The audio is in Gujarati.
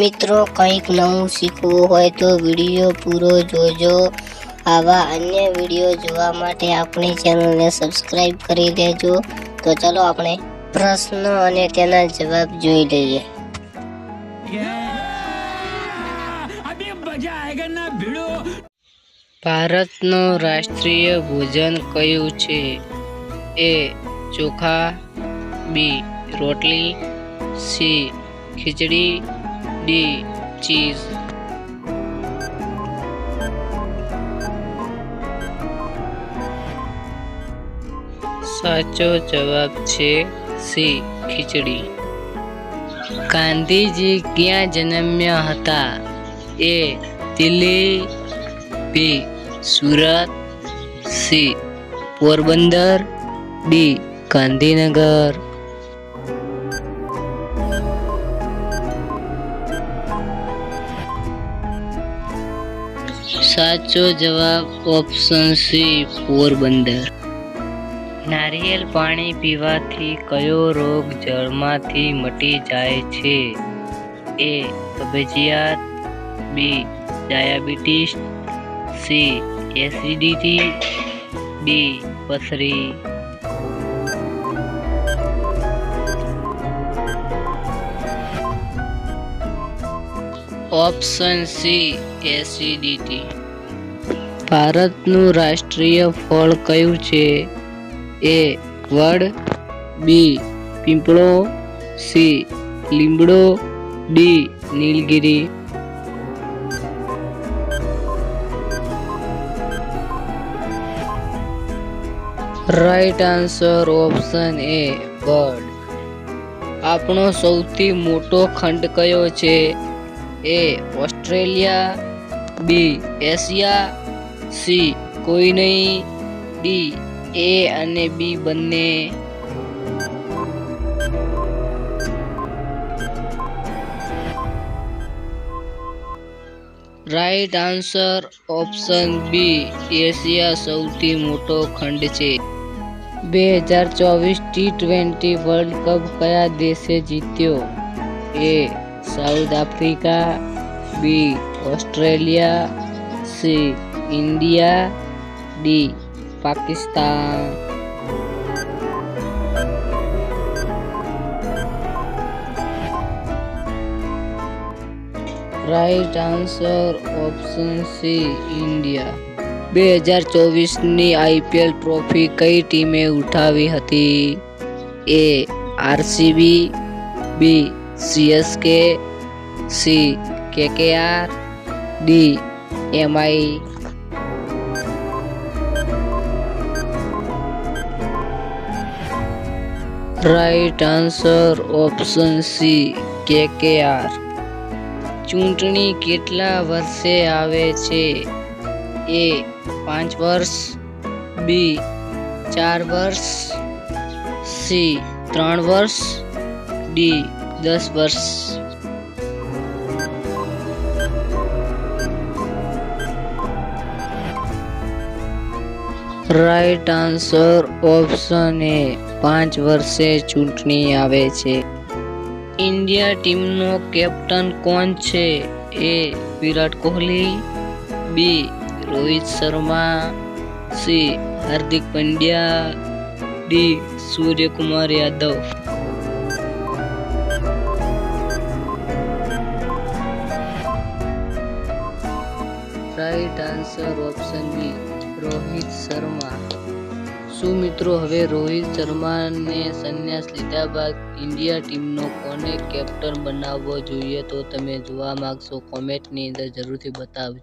મિત્રો કંઈક નવું શીખવું હોય તો વીડિયો પૂરો જોજો. આવા અન્ય વીડિયો જોવા માટે આપણી ચેનલને સબસ્ક્રાઈબ કરી દેજો. તો ચલો આપણે પ્રશ્નો અને તેના જવાબ જોઈ લઈએ. ભારતનું રાષ્ટ્રીય ભોજન કયું છે? એ ચોખા બી રોટલી સી ખીચડી ડી ચીઝ સાચો જવાબ છે સી ખીચડી ગાંધીજી ક્યાં જન્મ્યા હતા A Delhi B Surat C Porbandar D Gandhinagar સાચો જવાબ ઓપ્શન સી પોરબંદર. નારિયેલ પાણી પીવાથી કયો રોગ જળમાંથી મટી જાય છે? એ કબજિયાત B diabetes. C acidity. D પથરી. Option C acidity. ભારતનું રાષ્ટ્રીય ફળ કયું છે? એ વડ, બી પીંપળો, સી લીમડો, ડી નીલગીરી. Right answer option A bird આપણો સૌથી મોટો ખંડ કયો છે? A Australia, B Asia C, કોઈ નહીં. ડી, એ અને બી બંને. Right answer option B, Asia સૌથી મોટો ખંડ છે. બે હજાર ચોવીસ ટી ટ્વેન્ટી વર્લ્ડ કપ કયા દેશે જીત્યો? A, South Africa, B, Australia, C India D Pakistan right answer option C India બે હજાર ચોવીસની આઈપીએલ ટ્રોફી કઈ ટીમે ઉઠાવી હતી? A RCB B CSK C KKR D MI. Right answer option C KKR ચૂંટણી કેટલા વર્ષે આવે છે? એ પાંચ વર્ષ. બી ચાર વર્ષ. સી ત્રણ વર્ષ. ડી દસ વર્ષ. રાઈટ આન્સર ઓપ્શન એ પાંચ વર્ષે ચૂંટણી આવે છે. ઇન્ડિયા ટીમનો કેપ્ટન કોણ છે? A Virat Kohli. B Rohit Sharma. C Hardik Pandya. D Suryakumar Yadav. Right answer option B Rohit Sharma. શું મિત્રો હવે રોહિત શર્માને સંન્યાસ લીધા બાદ ઇન્ડિયા ટીમનો કોને કેપ્ટન બનાવવો જોઈએ તો તમે જોવા માગશો? કોમેન્ટની અંદર જરૂરથી બતાવજો.